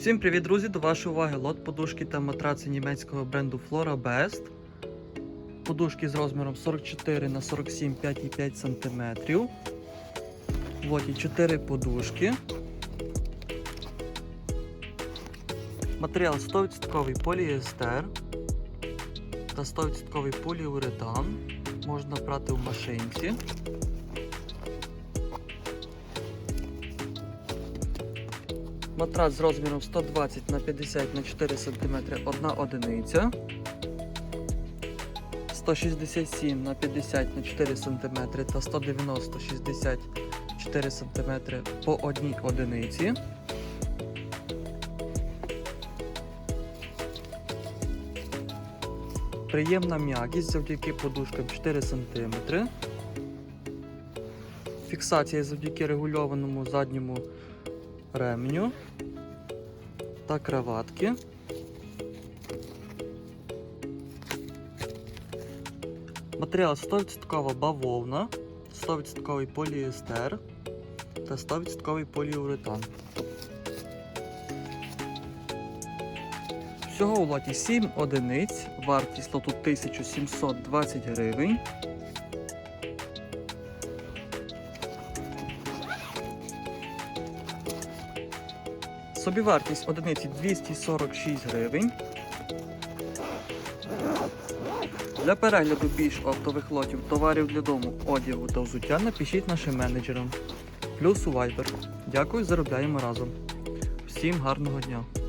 Всім привіт, друзі! До вашої уваги лот подушки та матраци німецького бренду Flora Best. Подушки з розміром 44 на 47 5,5 см. В лоті 4 подушки. Матеріал 100% поліестер та 100% поліуретан. Можна брати в машинці. Матрац з розміром 120 на 50 на 4 см одна одиниця. 167 на 50 на 4 см та 190 64 см по одній одиниці. Приємна м'якість завдяки подушкам 4 см. Фіксація завдяки регульованому задньому ремню та краватки. Матеріал 100% бавовна, 100% поліестер та 100% поліуретан. Всього у лоті 7 одиниць, вартість лоту 1720 гривень. Собівартість одиниці 246 гривень. Для перегляду більш оптових лотів товарів для дому, одягу та взуття напишіть нашим менеджерам. Плюс у Viber. Дякую, заробляємо разом. Всім гарного дня!